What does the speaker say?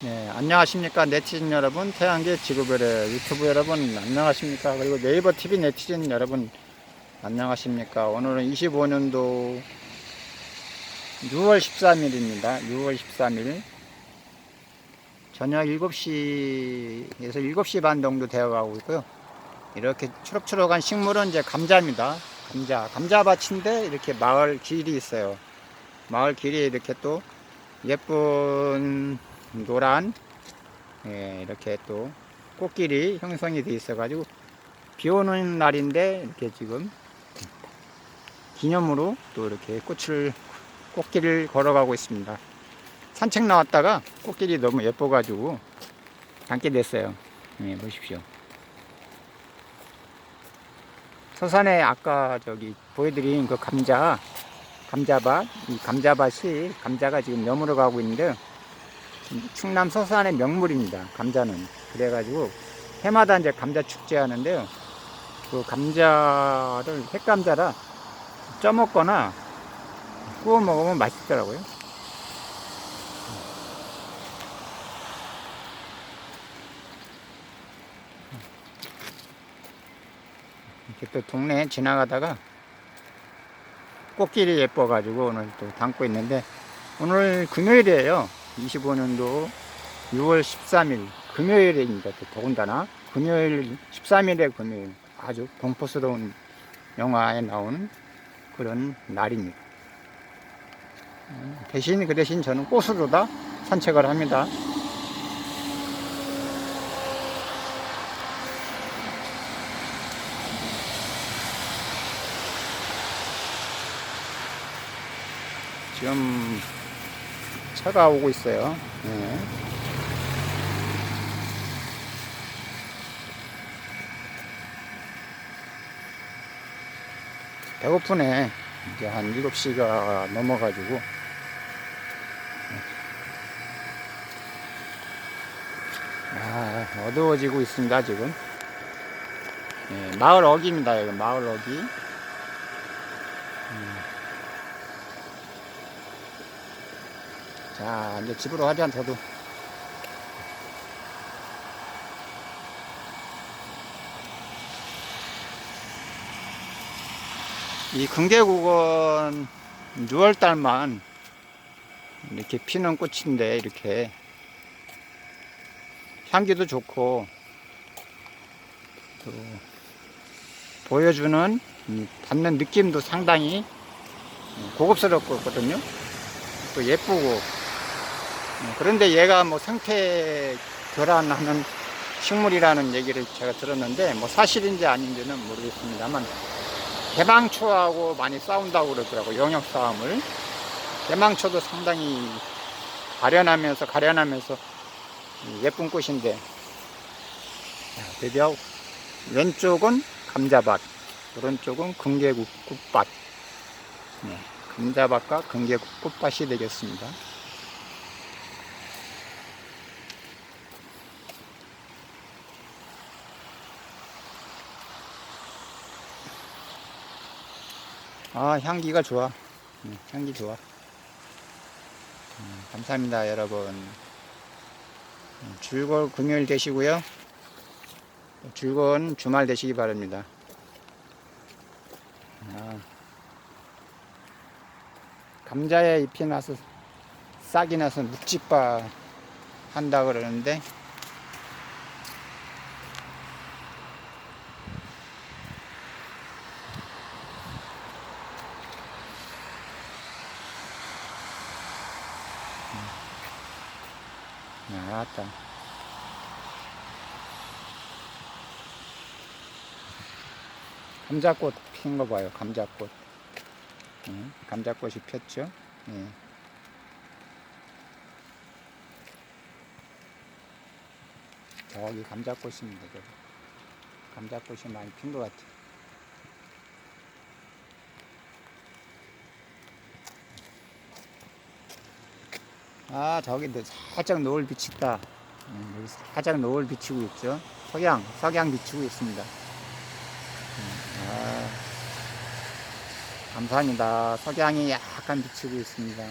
네, 안녕하십니까 네티즌 여러분. 태양계 지구별의 유튜브 여러분 안녕하십니까. 그리고 네이버 TV 네티즌 여러분 안녕하십니까. 오늘은 25년도 6월 13일입니다. 6월 13일. 저녁 7시에서 7시 반 정도 되어 가고 있고요. 이렇게 초록초록한 식물은 이제 감자입니다. 감자. 감자밭인데 이렇게 마을 길이 있어요. 마을 길이 이렇게 또 예쁜 노란 예, 이렇게 또 꽃길이 형성이 돼 있어 가지고 비 오는 날인데 이렇게 지금 기념으로 또 이렇게 꽃을 꽃길을 걸어가고 있습니다. 산책 나왔다가 꽃길이 너무 예뻐 가지고 담게 됐어요. 예, 보십시오. 서산에 아까 저기 보여드린 그 감자 감자밭 이 감자밭이 감자가 지금 여물어 가고 있는데 충남 서산의 명물입니다. 감자는. 그래가지고 해마다 이제 감자 축제 하는데요. 그 감자를 핵감자라 쪄 먹거나 구워 먹으면 맛있더라고요. 이렇게 또 동네 지나가다가 꽃길이 예뻐가지고 오늘 또 담고 있는데 오늘 금요일이에요. 25년도 6월 13일 금요일입니다. 또 더군다나 금요일 13일에 금요일 아주 공포스러운 영화에 나오는 그런 날입니다. 음, 대신 그 대신 저는 꽃으로다 산책을 합니다. 지금 차가 오고 있어요. 네. 배고프네. 이제 한 7시가 넘어가지고. 아, 어두워지고 있습니다, 지금. 네, 마을 어기입니다, 여기 마을 어기. 음. 자, 이제 집으로 가자, 저도. 이 금계국은 6월달만 이렇게 피는 꽃인데, 이렇게 향기도 좋고, 또 보여주는 이 받는 느낌도 상당히 고급스럽거든요. 또 예쁘고, 어, 그런데 얘가 뭐 생태 교란하는 식물이라는 얘기를 제가 들었는데 뭐 사실인지 아닌지는 모르겠습니다만 대망초하고 많이 싸운다고 그러더라고 영역 싸움을. 대망초도 상당히 가련하면서 가련하면서 예쁜 꽃인데. 자, 드디어 왼쪽은 감자밭 오른쪽은 금계국 꽃밭. 네, 감자밭과 금계국 꽃밭이 되겠습니다. 아 향기가 좋아. 음, 향기 좋아. 음, 감사합니다 여러분. 음, 즐거운 금요일 되시고요. 즐거운 주말 되시기 바랍니다. 아, 감자에 잎이 나서 싹이 나서 묵직바 한다 그러는데 아따. 감자꽃 핀 거 봐요. 감자꽃. 응, 감자꽃이 폈죠. 예. 저기 감자꽃입니다. 저기. 감자꽃이 많이 핀 것 같아요. 아 저기 살짝 노을 비친다. 음, 여기 살짝 노을 비치고 있죠. 석양 석양 비치고 있습니다. 음, 아, 감사합니다. 석양이 약간 비치고 있습니다